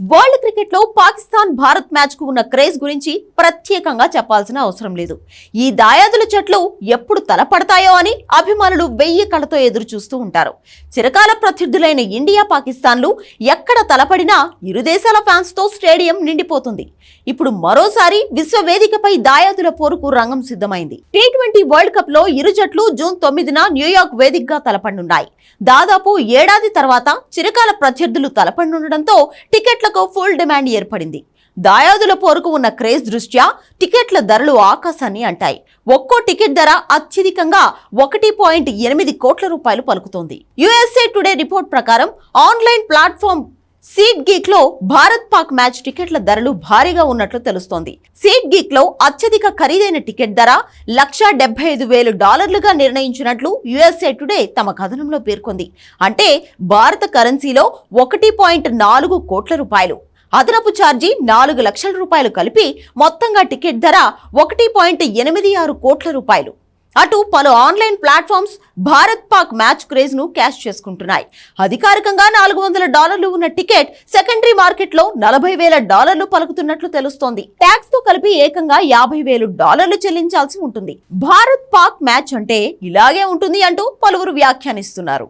World క్రికెట్లో పాకిస్తాన్ భారత్ మ్యాచ్కు ఉన్న క్రేజ్ గురించి ప్రత్యేకంగా చెప్పాల్సిన అవసరం లేదు. ఈ దాయాదుల జట్లు ఎప్పుడు తలపడతాయో అని అభిమానులు వెయ్యి కళ్ళతో ఎదురు చూస్తూ ఉంటారు. చిరకాల ప్రత్యర్థులైన ఇండియా పాకిస్తాన్లు ఎక్కడ తలపడినా ఇరు దేశాల ఫ్యాన్స్తో స్టేడియం నిండిపోతుంది. ఇప్పుడు మరోసారి విశ్వవేదికపై దాయాదుల పోరుకు రంగం సిద్ధమైంది. టీ ట్వంటీ వరల్డ్ కప్లో ఇరు జట్లు జూన్ తొమ్మిదిన న్యూయార్క్ వేదికగా తలపడనున్నాయి దాదాపు ఏడాది తర్వాత చిరకాల ప్రత్యర్థులు తలపడనుండటంతో టికెట్లకు ఫుల్ డిమాండ్ ఏర్పడింది. దాయాదుల పోరుకు ఉన్న క్రేజ్ దృష్ట్యా టికెట్ల ధరలు ఆకాశాన్ని అంటాయి. ఒక్కో టికెట్ ధర అత్యధికంగా ఒకటి పాయింట్ ఎనిమిది కోట్ల రూపాయలు పలుకుతోంది. యుఎస్ఏ టుడే రిపోర్ట్ ప్రకారం ఆన్లైన్ ప్లాట్ఫామ్ సీట్ గీక్లో భారత్ పాక్ మ్యాచ్ టికెట్ల ధరలు భారీగా ఉన్నట్లు తెలుస్తోంది. సీట్ గీక్లో అత్యధిక ఖరీదైన టికెట్ ధర లక్ష డెబ్బై ఐదు వేలు డాలర్లుగా నిర్ణయించినట్లు యుఎస్ఏ టుడే తమ కథనంలో పేర్కొంది. అంటే భారత కరెన్సీలో ఒకటి పాయింట్ నాలుగు కోట్ల రూపాయలు. అదనపు ఛార్జీ నాలుగు లక్షల రూపాయలు కలిపి మొత్తంగా టికెట్ ధర ఒకటి పాయింట్ ఎనిమిది ఆరు కోట్ల రూపాయలు. అటు పలు online platforms Bharat Pak match క్రేజ్ను cash చేసుకుంటున్నాయి. అధికారికంగా నాలుగు వందల డాలర్లు ఉన్న టికెట్ సెకండరీ మార్కెట్లో నలభై వేల డాలర్లు పలుకుతున్నట్లు తెలుస్తోంది. ట్యాక్స్తో కలిపి ఏకంగా యాభై వేలు డాలర్లు చెల్లించాల్సి ఉంటుంది. భారత్ పాక్ మ్యాచ్ అంటే ఇలాగే ఉంటుంది అంటూ పలువురు వ్యాఖ్యానిస్తున్నారు.